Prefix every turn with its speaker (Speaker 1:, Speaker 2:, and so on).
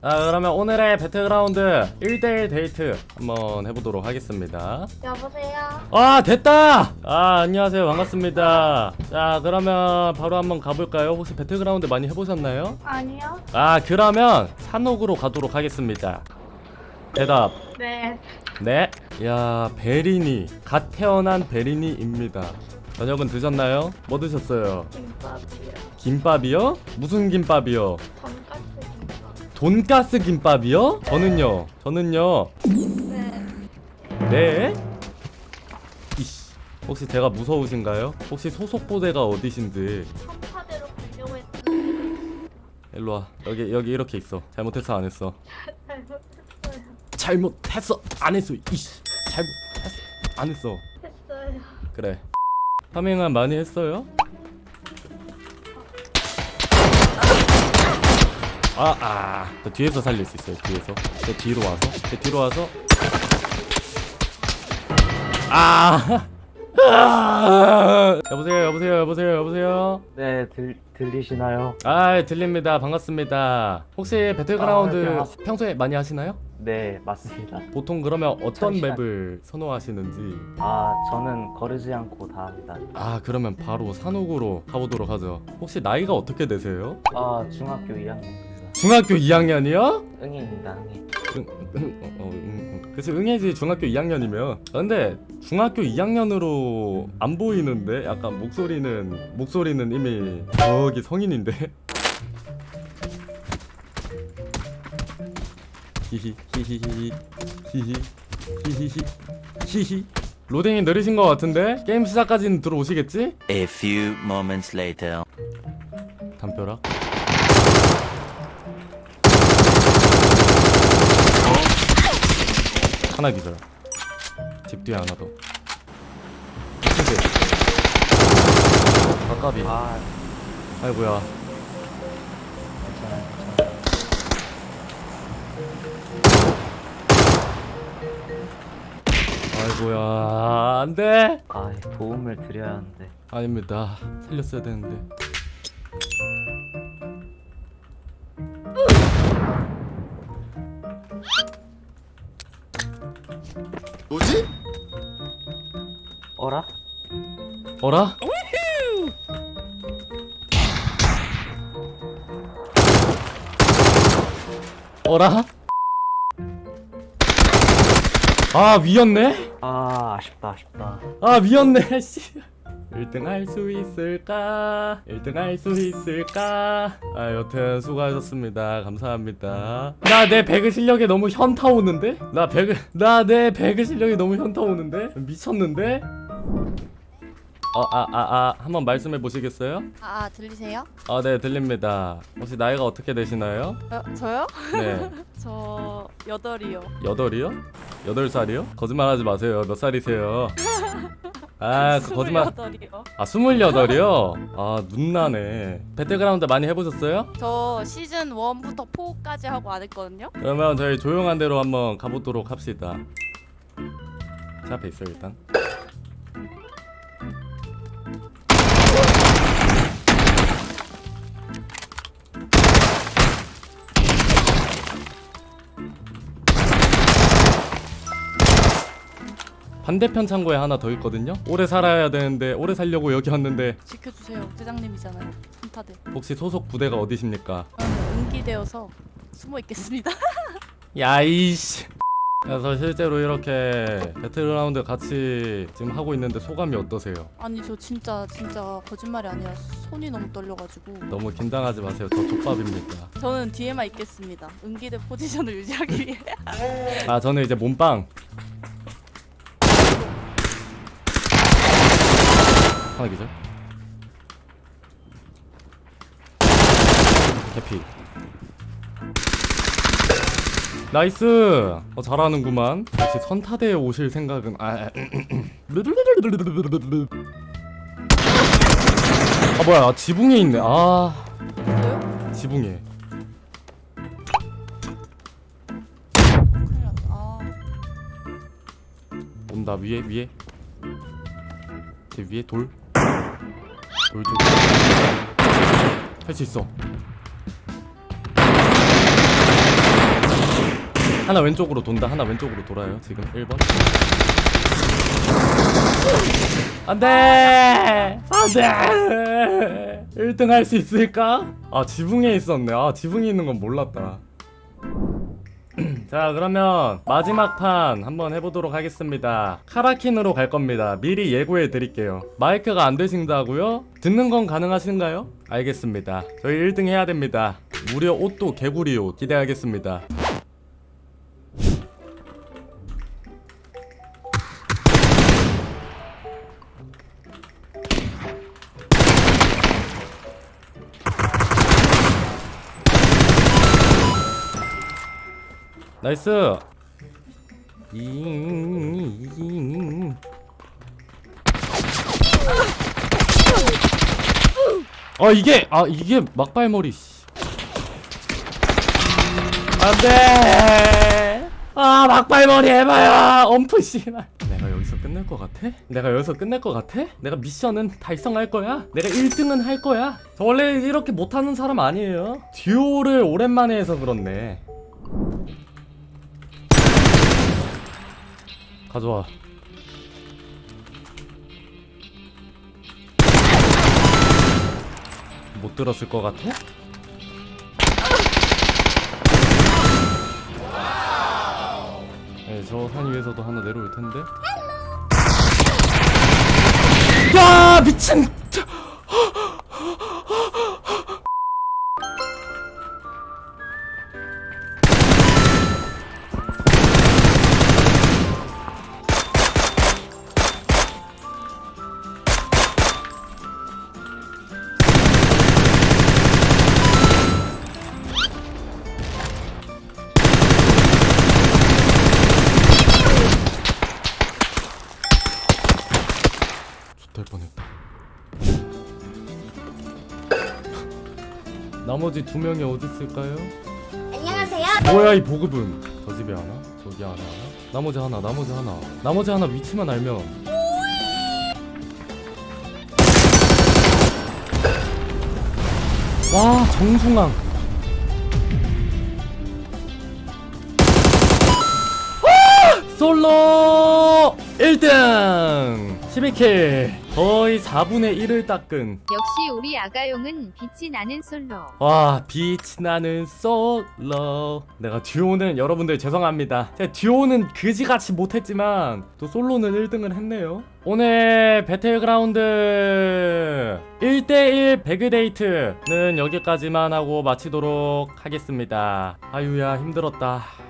Speaker 1: 자 그러면 오늘의 배틀그라운드 1대1 데이트 한번 해보도록 하겠습니다
Speaker 2: 여보세요?
Speaker 1: 아 됐다! 아 안녕하세요 반갑습니다 자 그러면 바로 한번 가볼까요? 혹시 배틀그라운드 많이 해보셨나요?
Speaker 2: 아니요.
Speaker 1: 아 그러면 산옥으로 가도록 하겠습니다 대답
Speaker 2: 네.
Speaker 1: 네. 야 베리니 갓 태어난 베리니입니다 저녁은 드셨나요? 뭐 드셨어요?
Speaker 2: 김밥이요.
Speaker 1: 김밥이요? 무슨 김밥이요?
Speaker 2: 돈까스.
Speaker 1: 돈가스 김밥이요? 저는요 저는요
Speaker 2: 네.
Speaker 1: 네? 이씨 혹시 제가 무서우신가요? 혹시 소속 부대가 어디신지
Speaker 2: 한파대로 가려고 했는데
Speaker 1: 일로와 여기 여기 이렇게 있어 잘못했어 안 했어
Speaker 2: 잘못했어요.
Speaker 1: 잘못했어 안 했어 이씨 잘못했어 안 했어
Speaker 2: 했어요.
Speaker 1: 그래 파밍은 많이 했어요? 아, 아, 저 뒤에서 살릴 수 있어요. 뒤에서. 제 뒤로 와서, 제 뒤로 와서. 아, 아! 여보세요, 여보세요, 여보세요, 여보세요.
Speaker 3: 네, 들, 들리시나요?
Speaker 1: 아, 들립니다. 반갑습니다. 혹시 배틀그라운드
Speaker 3: 아, 네.
Speaker 1: 평소에 많이 하시나요?
Speaker 3: 네, 맞습니다.
Speaker 1: 보통 그러면 어떤
Speaker 3: 잠시만.
Speaker 1: 맵을 선호하시는지.
Speaker 3: 아, 저는 거르지 않고 다 합니다.
Speaker 1: 아, 그러면 바로 산옥으로 가보도록 하죠. 혹시 나이가 어떻게 되세요?
Speaker 3: 아, 중학교 2학년입니다.
Speaker 1: 중학교 2학년이요?
Speaker 3: 응입니다. 응,
Speaker 1: 응, 어, 어, 응, 응. 그치 응애지 중학교 2학년이면 아, 근데 중학교 2학년으로 안 보이는데 약간 목소리는 목소리는 이미 저기 성인인데 히히 히히히히 히히 히히히 히히 로딩이 느리신 것 같은데 게임 시작까지는 들어오시겠지?
Speaker 4: A few moments later.
Speaker 1: 담벼락 하나 기절 집 뒤에 하나 더 친구 아까비
Speaker 3: 아,
Speaker 1: 아이고야.
Speaker 3: 괜찮아요, 괜찮아요.
Speaker 1: 아이고야 안돼!
Speaker 3: 아, 도움을 드려야 하는데.
Speaker 1: 아닙니다. 살렸어야 되는데
Speaker 3: 어라?
Speaker 1: 어라? 아 위였네?
Speaker 3: 아, 아쉽다, 아쉽다.
Speaker 1: 아 위였네 씨 1등 할 수 있을까 1등 할 수 있을까 아 여튼 수고하셨습니다 감사합니다 나 내 배그 실력이 너무 현타 오는데 나 배그 나 내 배그 실력이 너무 현타 오는데 미쳤는데 어아아아 한번 말씀해 보시겠어요
Speaker 5: 아 들리세요?
Speaker 1: 아 네 들립니다 혹시 나이가 어떻게 되시나요
Speaker 5: 어, 저요?
Speaker 1: 네
Speaker 5: 저 여덟이요.
Speaker 1: 여덟이요 여덟 살이요 거짓말하지 마세요 몇 살이세요 아그 거짓말
Speaker 5: 여덟이요.
Speaker 1: 아 스물여덟이요? 아 눈나네 배틀그라운드 많이 해보셨어요?
Speaker 5: 저 시즌 1부터 4까지 하고 안 했거든요.
Speaker 1: 그러면 저희 조용한 대로 한번 가보도록 합시다 제 앞에 있어요 일단 반대편 창고에 하나 더 있거든요 오래 살아야 되는데 오래 살려고 여기 왔는데
Speaker 5: 지켜주세요. 대장님이잖아요. 손타들.
Speaker 1: 혹시 소속 부대가 어디십니까?
Speaker 5: 저는 은기되어서 숨어 있겠습니다.
Speaker 1: 야이씨. 그래서 실제로 이렇게 배틀그라운드 같이 지금 하고 있는데 소감이 어떠세요?
Speaker 5: 아니 저 진짜 진짜 거짓말이 아니라 손이 너무 떨려가지고
Speaker 1: 너무 긴장하지 마세요. 저 족밥입니다.
Speaker 5: 저는 뒤에만 있겠습니다. 은기대 포지션을 유지하기 위해.
Speaker 1: 아 저는 이제 몸빵. 하나 기절. 해피. 나이스. 어 잘하는구만. 혹시 선타대에 오실 생각은 아. 아, 아 뭐야 지붕에 있네. 아
Speaker 5: 있어요?
Speaker 1: 지붕에.
Speaker 5: 큰일 났다. 아,
Speaker 1: 온다 위에 위에 제 위에 돌 돌쪽 할수 있어. 하나 왼쪽으로 돈다. 하나 왼쪽으로 돌아요 지금. 1번. 안돼! 안돼! 1등 할 수 있을까? 아 지붕에 있었네. 아 지붕에 있는 건 몰랐다 자 그러면 마지막 판 한번 해보도록 하겠습니다. 카라킨으로 갈 겁니다. 미리 예고해 드릴게요. 마이크가 안 되신다고요? 듣는 건 가능하신가요? 알겠습니다. 저희 1등 해야 됩니다. 무려 옷도 개구리 옷 기대하겠습니다 나이스. 아 이게 아 이게 막발머리 씨. 안돼 아 막발머리 해봐요 엄프 씨발 내가 여기서 끝낼 것 같아? 내가 여기서 끝낼 것 같아? 내가 미션은 달성할 거야? 내가 1등은 할 거야? 저 원래 이렇게 못하는 사람 아니에요 듀오를 오랜만에 해서 그렇네 가져와. 못 들었을 것 같아? 네, 저산 위에서도 하나 내려올 텐데. 야 미친! 뻔했다. 나머지 두 명이 어디 있을까요?
Speaker 2: 안녕하세요.
Speaker 1: 뭐야 이 보급은? 저 집에 하나, 저기 하나, 나머지 하나, 나머지 하나, 나머지 하나 위치만 알면. 와 정중앙. 아! 솔로 1등 12킬 거의 4분의 1을 닦은
Speaker 6: 역시 우리 아가용은 빛이 나는 솔로.
Speaker 1: 와 빛이 나는 솔로. 내가 듀오는 여러분들 죄송합니다. 제가 듀오는 그지같이 못했지만 또 솔로는 1등을 했네요. 오늘 배틀그라운드 1대1 배그 데이트는 여기까지만 하고 마치도록 하겠습니다. 아유야 힘들었다